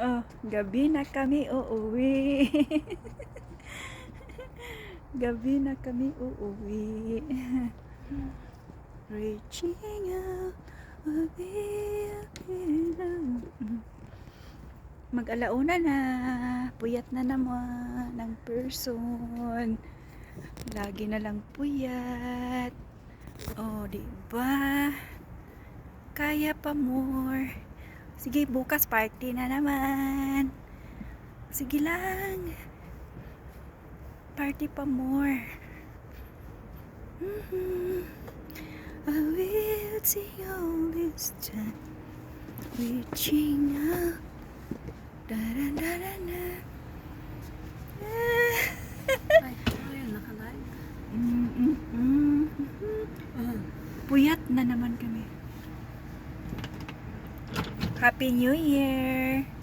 Oh, gabi na kami uuwi. gabi na kami uuwi. Reaching out, will be Mag-alauna na. Puyat na naman ng person. Lagi na lang puyat. Oh, di ba? Kaya pa more. Sige, bukas party na naman. Sige lang. Party pa more. Mhm. I will see all this time. Reaching out. Da da da da da. Ay, ayun, nakalive. Mm, mm, mm, mm. Puyat na naman kami. Happy New Year!